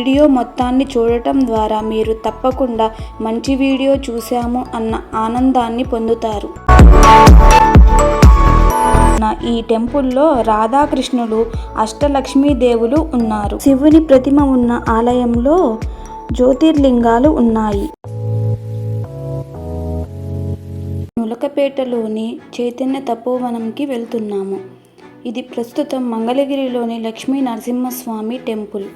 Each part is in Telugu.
వీడియో మొత్తాన్ని చూడటం ద్వారా మీరు తప్పకుండా మంచి వీడియో చూశాము అన్న ఆనందాన్ని పొందుతారు. ఈ టెంపుల్లో రాధాకృష్ణులు అష్టలక్ష్మీదేవులు ఉన్నారు. శివుని ప్రతిమ ఉన్న ఆలయంలో జ్యోతిర్లింగాలు ఉన్నాయి. నులకపేటలోని చైతన్య తపోవనంకి వెళ్తున్నాము. ఇది ప్రస్తుతం మంగళగిరిలోని లక్ష్మీ నరసింహస్వామి టెంపుల్.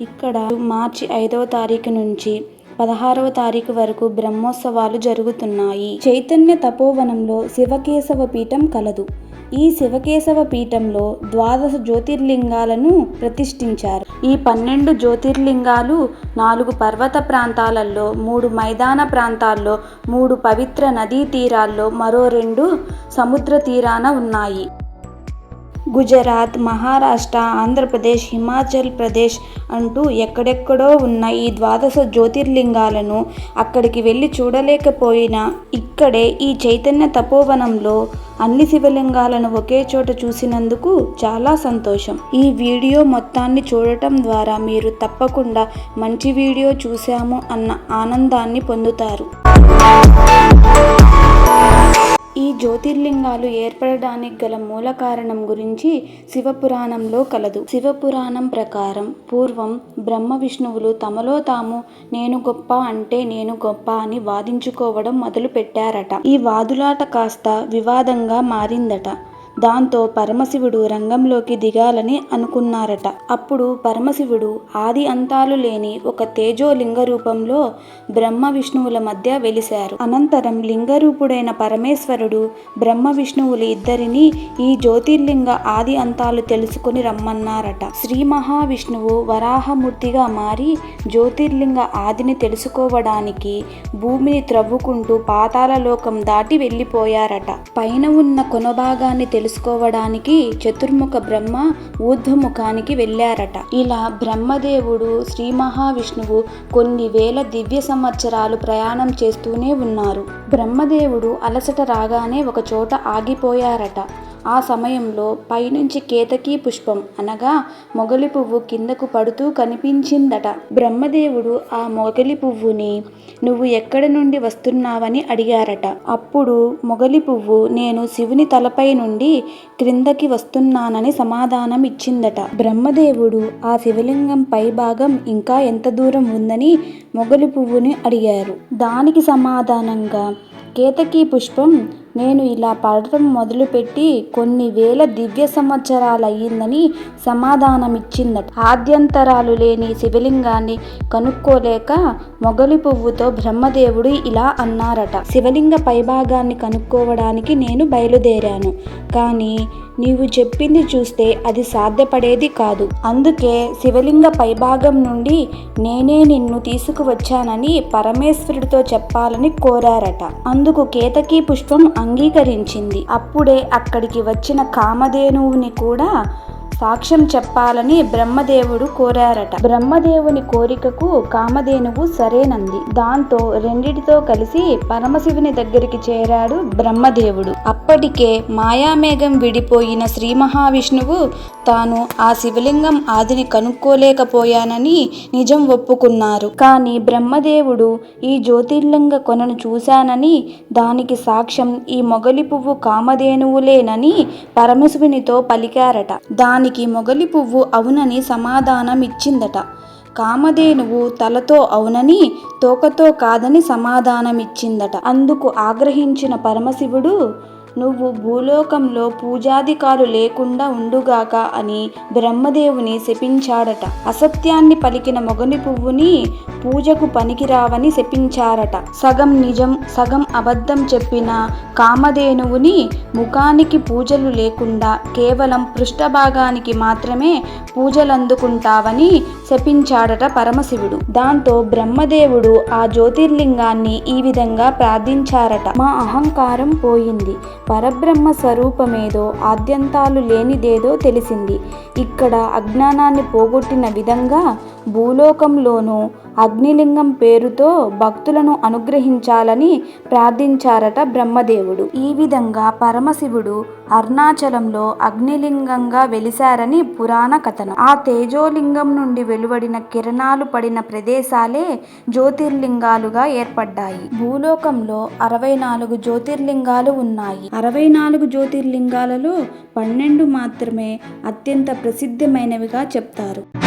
ఇక్కడ మార్చి ఐదవ తారీఖు నుంచి పదహారవ తారీఖు వరకు బ్రహ్మోత్సవాలు జరుగుతున్నాయి. చైతన్య తపోవనంలో శివకేశవ పీఠం కలదు. ఈ శివకేశవ పీఠంలో ద్వాదశ జ్యోతిర్లింగాలను ప్రతిష్ఠించారు. ఈ పన్నెండు జ్యోతిర్లింగాలు నాలుగు పర్వత ప్రాంతాలలో మూడు మైదాన ప్రాంతాల్లో మూడు పవిత్ర నదీ తీరాల్లో మరో రెండు సముద్ర తీరాన ఉన్నాయి. గుజరాత్ మహారాష్ట్ర ఆంధ్రప్రదేశ్ హిమాచల్ ప్రదేశ్ అంటూ ఎక్కడెక్కడో ఉన్న ఈ ద్వాదశ జ్యోతిర్లింగాలను అక్కడికి వెళ్ళి చూడలేకపోయినా ఇక్కడే ఈ చైతన్య తపోవనంలో అన్ని శివలింగాలను ఒకే చోట చూసినందుకు చాలా సంతోషం. ఈ వీడియో మొత్తాన్ని చూడటం ద్వారా మీరు తప్పకుండా మంచి వీడియో చూశాము అన్న ఆనందాన్ని పొందుతారు. ఈ జ్యోతిర్లింగాలు ఏర్పడడానికి గల మూల కారణం గురించి శివపురాణంలో కలదు. శివపురాణం ప్రకారం పూర్వం బ్రహ్మ విష్ణువులు తమలో తాము నేను గొప్ప అంటే నేను గొప్ప అని వాదించుకోవడం మొదలు పెట్టారట ఈ వాదులాట కాస్త వివాదంగా మారిందట. దాంతో పరమశివుడు రంగంలోకి దిగాలని అనుకున్నారట. అప్పుడు పరమశివుడు ఆది అంతాలు లేని ఒక తేజోలింగ రూపంలో బ్రహ్మ విష్ణువుల మధ్య వెలిశారు. అనంతరం లింగరూపుడైన పరమేశ్వరుడు బ్రహ్మ విష్ణువులు ఇద్దరిని ఈ జ్యోతిర్లింగ ఆది అంతాలు తెలుసుకుని రమ్మన్నారట. శ్రీ మహావిష్ణువు వరాహమూర్తిగా మారి జ్యోతిర్లింగ ఆదిని తెలుసుకోవడానికి భూమిని త్రవ్వుకుంటూ పాతాల లోకం దాటి వెళ్ళిపోయారట. పైన ఉన్న కొనభాగాన్ని తెలుసుకోవడానికి చతుర్ముఖ బ్రహ్మ ఊర్ధ్వముఖానికి వెళ్ళారట. ఇలా బ్రహ్మదేవుడు శ్రీ మహావిష్ణువు కొన్ని వేల దివ్య సంవత్సరాలు ప్రయాణం చేస్తూనే ఉన్నారు. బ్రహ్మదేవుడు అలసట రాగానే ఒక చోట ఆగిపోయారట. ఆ సమయంలో పైనుంచి కేతకీ పుష్పం అనగా మొగలి పువ్వు కిందకు పడుతూ కనిపించిందట. బ్రహ్మదేవుడు ఆ మొగలి పువ్వుని నువ్వు ఎక్కడి నుండి వస్తున్నావని అడిగారట. అప్పుడు మొగలి పువ్వు నేను శివుని తలపై నుండి క్రిందకి వస్తున్నానని సమాధానం ఇచ్చిందట. బ్రహ్మదేవుడు ఆ శివలింగం పై భాగం ఇంకా ఎంత దూరం ఉందని మొగలి పువ్వుని అడిగారు. దానికి సమాధానంగా కేతకీ పుష్పం నేను ఇలా పడటం మొదలుపెట్టి కొన్ని వేల దివ్య సంవత్సరాలయ్యిందని సమాధానమిచ్చిందట. ఆద్యంతరాలు లేని శివలింగాన్ని కనుక్కోలేక మొగలి పువ్వుతో బ్రహ్మదేవుడు ఇలా అన్నారట. శివలింగ పైభాగాన్ని కనుక్కోవడానికి నేను బయలుదేరాను. కానీ నీవు చెప్పింది చూస్తే అది సాధ్యపడేది కాదు. అందుకే శివలింగ పైభాగం నుండి నేనే నిన్ను తీసుకువచ్చానని పరమేశ్వరుడితో చెప్పాలని కోరారట. అందుకు కేతకీ పుష్పం అంగీకరించింది. అప్పుడే అక్కడికి వచ్చిన కామధేనువుని కూడా సాక్ష్యం చెప్పాలని బ్రహ్మదేవుడు కోరారట. బ్రహ్మదేవుని కోరికకు కామధేనువు సరేనంది. దాంతో రెండిటితో కలిసి పరమశివుని దగ్గరికి చేరాడు బ్రహ్మదేవుడు. అప్పటికే మాయామేఘం విడిపోయిన శ్రీ మహావిష్ణువు తాను ఆ శివలింగం ఆదిని కనుక్కోలేకపోయానని నిజం ఒప్పుకున్నారు. కానీ బ్రహ్మదేవుడు ఈ జ్యోతిర్లింగ కొనను చూశానని దానికి సాక్ష్యం ఈ మొగలి పువ్వు కామధేనువులేనని పరమశివునితో పలికారట. దానికి మొగలి పువ్వు అవునని సమాధానం ఇచ్చిందట కామధేనువు తలతో అవునని తోకతో కాదని సమాధానమిచ్చిందట. అందుకు ఆగ్రహించిన పరమశివుడు నువ్వు భూలోకంలో పూజాధికారు లేకుండా ఉండుగాక అని బ్రహ్మదేవుని శపించాడట. అసత్యాన్ని పలికిన మొగని పువ్వుని పూజకు పనికిరావని శపించారట. సగం నిజం సగం అబద్ధం చెప్పిన కామధేనువుని ముఖానికి పూజలు లేకుండా కేవలం పృష్ఠభాగానికి మాత్రమే పూజలందుకుంటావని శపించాడట పరమశివుడు. దాంతో బ్రహ్మదేవుడు ఆ జ్యోతిర్లింగాన్ని ఈ విధంగా ప్రార్థించారట. మా అహంకారం పోయింది. పరబ్రహ్మ స్వరూపమేదో ఆద్యంతాలు లేనిదేదో తెలిసింది. ఇక్కడ అజ్ఞానాన్ని పోగొట్టిన విధంగా భూలోకంలోనూ అగ్నిలింగం పేరుతో భక్తులను అనుగ్రహించాలని ప్రార్థించారట బ్రహ్మదేవుడు. ఈ విధంగా పరమశివుడు అరుణాచలంలో అగ్నిలింగంగా వెలిశారని పురాణ కథనం. ఆ తేజోలింగం నుండి వెలువడిన కిరణాలు పడిన ప్రదేశాలే జ్యోతిర్లింగాలుగా ఏర్పడ్డాయి. భూలోకంలో అరవై నాలుగు జ్యోతిర్లింగాలు ఉన్నాయి. అరవై నాలుగు జ్యోతిర్లింగాలలో పన్నెండు మాత్రమే అత్యంత ప్రసిద్ధమైనవిగా చెప్తారు.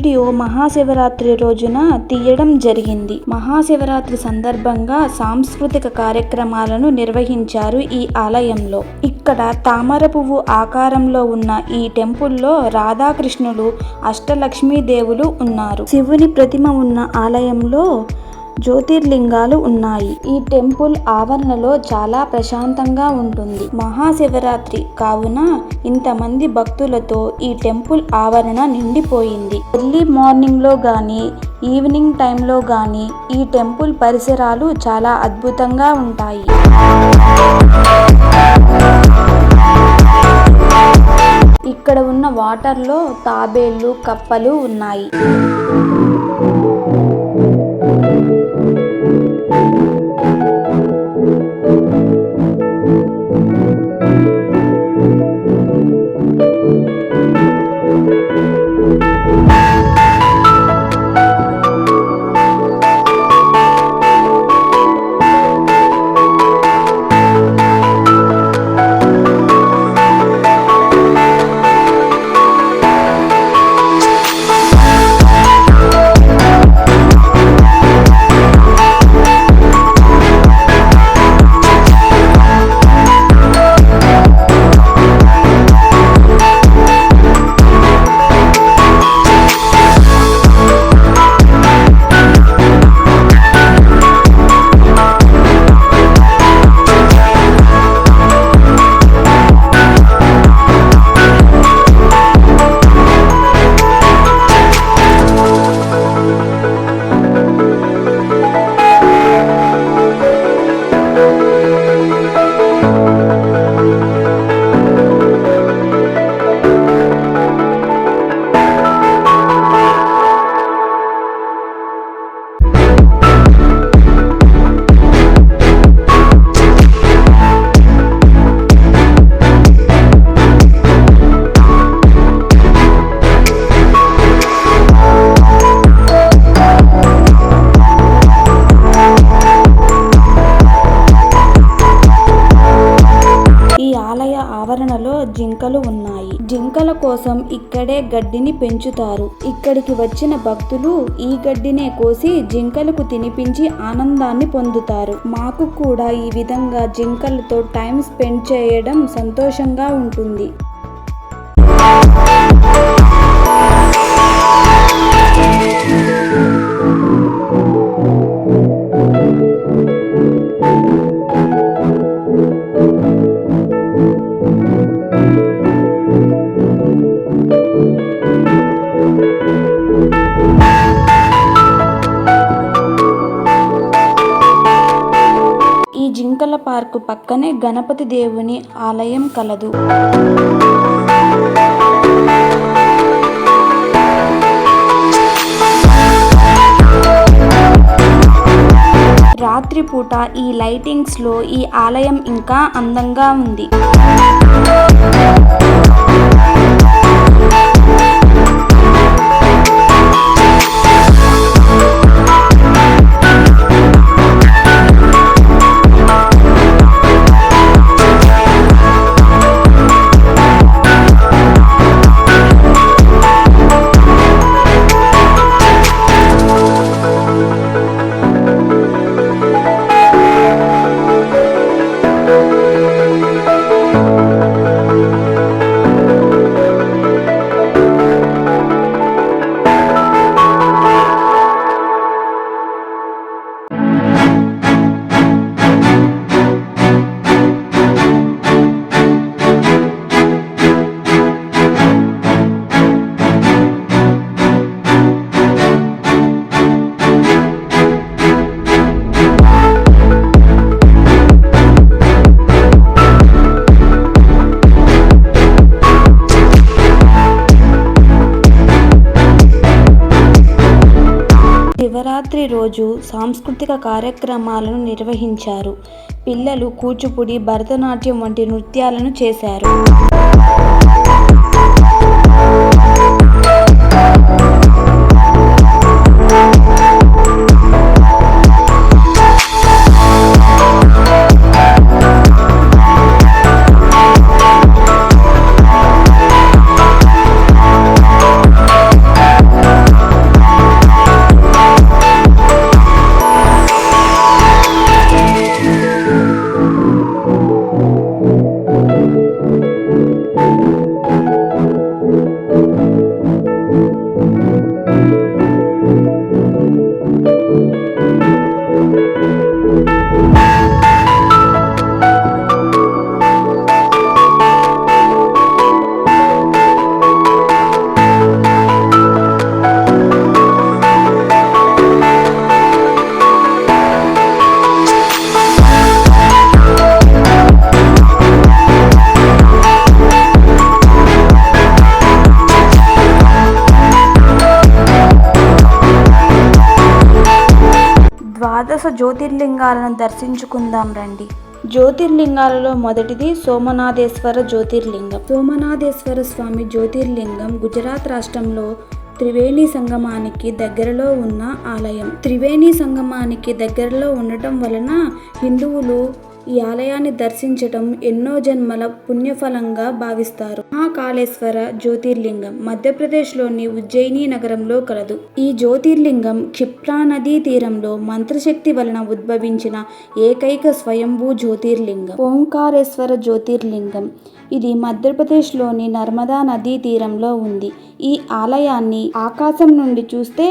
వీడియో మహాశివరాత్రి రోజున తీయడం జరిగింది. మహాశివరాత్రి సందర్భంగా సాంస్కృతిక కార్యక్రమాలను నిర్వహించారు ఈ ఆలయంలో. ఇక్కడ తామర పువ్వు ఆకారంలో ఉన్న ఈ టెంపుల్లో రాధాకృష్ణులు అష్టలక్ష్మీ దేవులు ఉన్నారు. శివుని ప్రతిమ ఉన్న ఆలయంలో జ్యోతిర్లింగాలు ఉన్నాయి. ఈ టెంపుల్ ఆవరణలో చాలా ప్రశాంతంగా ఉంటుంది. మహాశివరాత్రి కావున ఇంతమంది భక్తులతో ఈ టెంపుల్ ఆవరణ నిండిపోయింది. ఎర్లీ మార్నింగ్లో గాని ఈవినింగ్ టైంలో గాని ఈ టెంపుల్ పరిసరాలు చాలా అద్భుతంగా ఉంటాయి. ఇక్కడ ఉన్న వాటర్లో తాబేళ్ళు కప్పలు ఉన్నాయి. కోసం ఇక్కడే గడ్డిని పెంచుతారు. ఇక్కడికి వచ్చిన భక్తులు ఈ గడ్డినే కోసి జింకలకు తినిపించి ఆనందాన్ని పొందుతారు. మాకు కూడా ఈ విధంగా జింకలతో టైం స్పెండ్ చేయడం సంతోషంగా ఉంటుంది. పక్కనే గణపతి దేవుని ఆలయం కలదు. రాత్రిపూట ఈ లైటింగ్స్లో ఈ ఆలయం ఇంకా అందంగా ఉంది. నవరాత్రి రోజు సాంస్కృతిక కార్యక్రమాలను నిర్వహించారు. పిల్లలు కూచిపూడి భరతనాట్యం వంటి నృత్యాలను చేశారు. జ్యోతిర్లింగాలను దర్శించుకుందాం రండి. జ్యోతిర్లింగాలలో మొదటిది సోమనాథేశ్వర జ్యోతిర్లింగం. సోమనాథేశ్వర స్వామి జ్యోతిర్లింగం గుజరాత్ రాష్ట్రంలో త్రివేణి సంగమానికి దగ్గరలో ఉన్న ఆలయం. త్రివేణి సంగమానికి దగ్గరలో ఉండటం వలన హిందువులు ఈ ఆలయాన్ని దర్శించటం ఎన్నో జన్మల పుణ్యఫలంగా భావిస్తారు. మహాకాళేశ్వర జ్యోతిర్లింగం మధ్యప్రదేశ్లోని ఉజ్జయిని నగరంలో కలదు. ఈ జ్యోతిర్లింగం క్షిప్రా నదీ తీరంలో మంత్రశక్తి వలన ఉద్భవించిన ఏకైక స్వయంభూ జ్యోతిర్లింగం. ఓంకారేశ్వర జ్యోతిర్లింగం ఇది మధ్యప్రదేశ్లోని నర్మదా నదీ తీరంలో ఉంది. ఈ ఆలయాన్ని ఆకాశం నుండి చూస్తే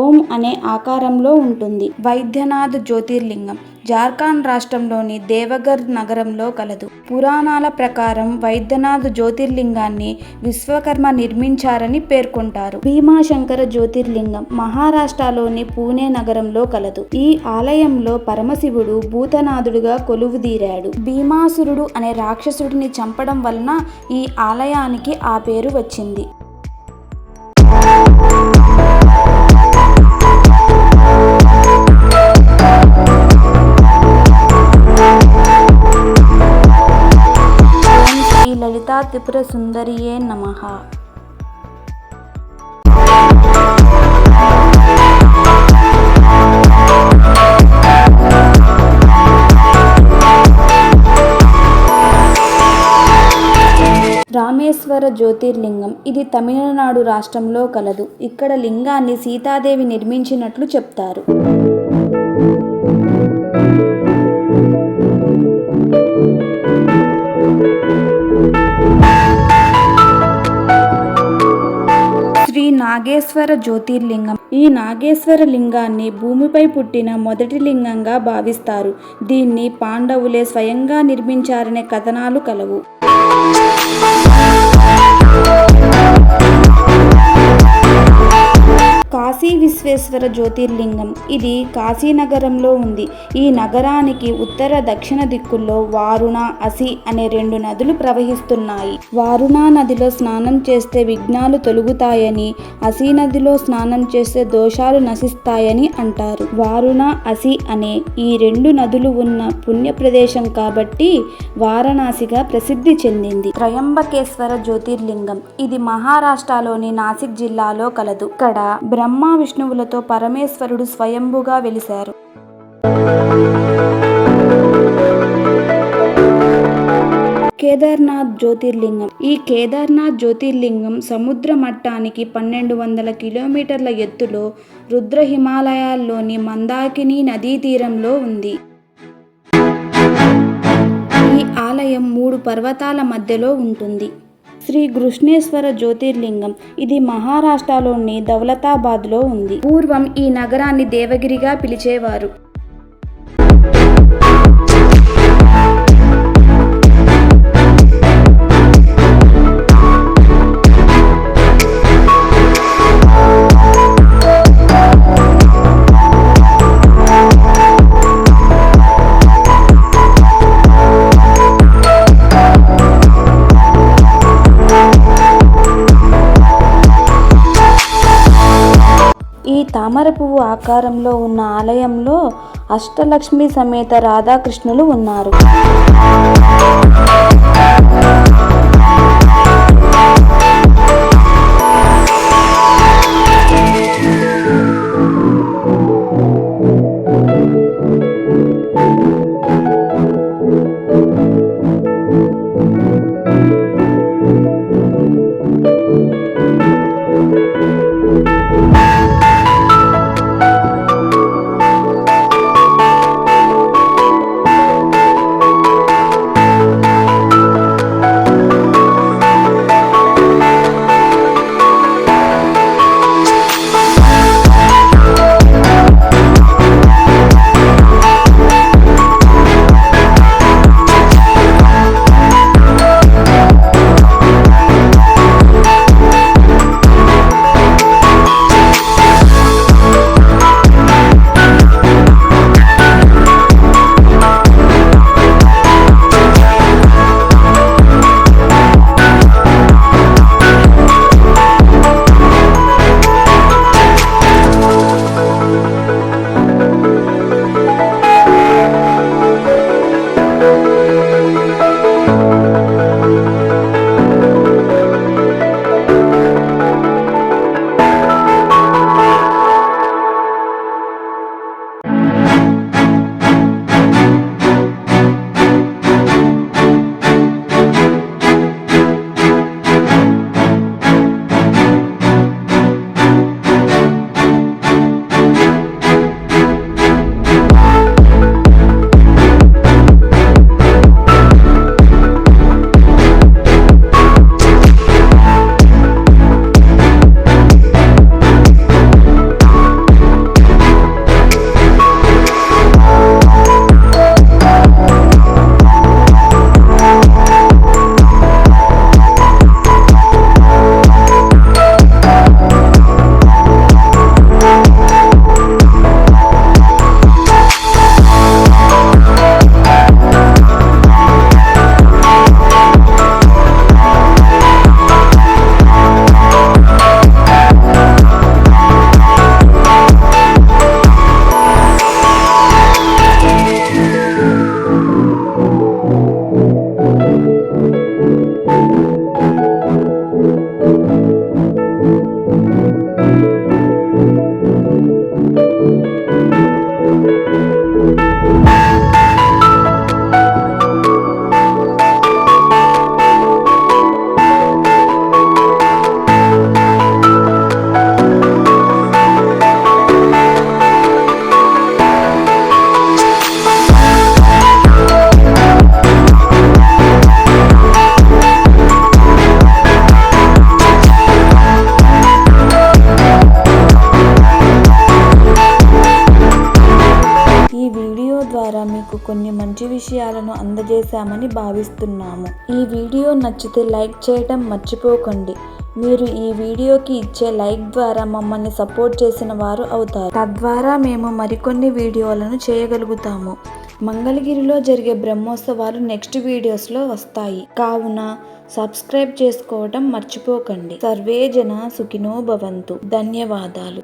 ఓం అనే ఆకారంలో ఉంటుంది. వైద్యనాథ్ జ్యోతిర్లింగం జార్ఖండ్ రాష్ట్రంలోని దేవగర్ నగరంలో కలదు. పురాణాల ప్రకారం వైద్యనాథ్ జ్యోతిర్లింగాన్ని విశ్వకర్మ నిర్మించారని పేర్కొంటారు. భీమాశంకర జ్యోతిర్లింగం మహారాష్ట్రలోని పూణే నగరంలో కలదు. ఈ ఆలయంలో పరమశివుడు భూతనాథుడుగా కొలువుదీరాడు. భీమాసురుడు అనే రాక్షసుడిని చంపడం వలన ఈ ఆలయానికి ఆ పేరు వచ్చింది. త్రిపుర సుందరియే నమ. రామేశ్వర జ్యోతిర్లింగం ఇది తమిళనాడు రాష్ట్రంలో కలదు. ఇక్కడ లింగాన్ని సీతాదేవి నిర్మించినట్లు చెప్తారు. నాగేశ్వర జ్యోతిర్లింగం. ఈ నాగేశ్వర లింగాన్ని భూమిపై పుట్టిన మొదటి లింగంగా భావిస్తారు. దీన్ని పాండవులే స్వయంగా నిర్మించారనే కథనాలు కలవు. కాశీ విశ్వేశ్వర జ్యోతిర్లింగం. ఇది కాశీనగరంలో ఉంది. ఈ నగరానికి ఉత్తర దక్షిణ దిక్కుల్లో వారుణ అసి అనే రెండు నదులు ప్రవహిస్తున్నాయి. వారుణా నదిలో స్నానం చేస్తే విఘ్నాలు తొలుగుతాయని అసి నదిలో స్నానం చేస్తే దోషాలు నశిస్తాయని అంటారు. వారుణ అసి అనే ఈ రెండు నదులు ఉన్న పుణ్య ప్రదేశం కాబట్టి వారణాసిగా ప్రసిద్ధి చెందింది. త్రయంబకేశ్వర జ్యోతిర్లింగం. ఇది మహారాష్ట్రలోని నాసిక్ జిల్లాలో కలదు. ఇక్కడ బ్రహ్మ విష్ణువులతో పరమేశ్వరుడు స్వయంభుగా వెలిశారు. కేదార్నాథ్ జ్యోతిర్లింగం. ఈ కేదార్నాథ్ జ్యోతిర్లింగం సముద్ర మట్టానికి పన్నెండు వందల కిలోమీటర్ల ఎత్తులో రుద్ర హిమాలయాల్లోని మందాకిని నదీ తీరంలో ఉంది. ఈ ఆలయం మూడు పర్వతాల మధ్యలో ఉంటుంది. శ్రీ కృష్ణేశ్వర జ్యోతిర్లింగం. ఇది మహారాష్ట్రలోని దౌలతాబాద్లో ఉంది. పూర్వం ఈ నగరాన్ని దేవగిరిగా పిలిచేవారు. తామర పువ్వు ఆకారంలో ఉన్న ఆలయంలో అష్టలక్ష్మి సమేత రాధాకృష్ణులు ఉన్నారు. కొన్ని మంచి విషయాలను అందజేశామని భావిస్తున్నాము. ఈ వీడియో నచ్చితే లైక్ చేయడం మర్చిపోకండి. మీరు ఈ వీడియోకి ఇచ్చే లైక్ ద్వారా మమ్మల్ని సపోర్ట్ చేసిన వారు అవుతారు. తద్వారా మేము మరికొన్ని వీడియోలను చేయగలుగుతాము. మంగళగిరిలో జరిగే బ్రహ్మోత్సవాలు నెక్స్ట్ వీడియోస్లో వస్తాయి. కావున సబ్స్క్రైబ్ చేసుకోవటం మర్చిపోకండి. సర్వే జన సుఖినో భవంతు. ధన్యవాదాలు.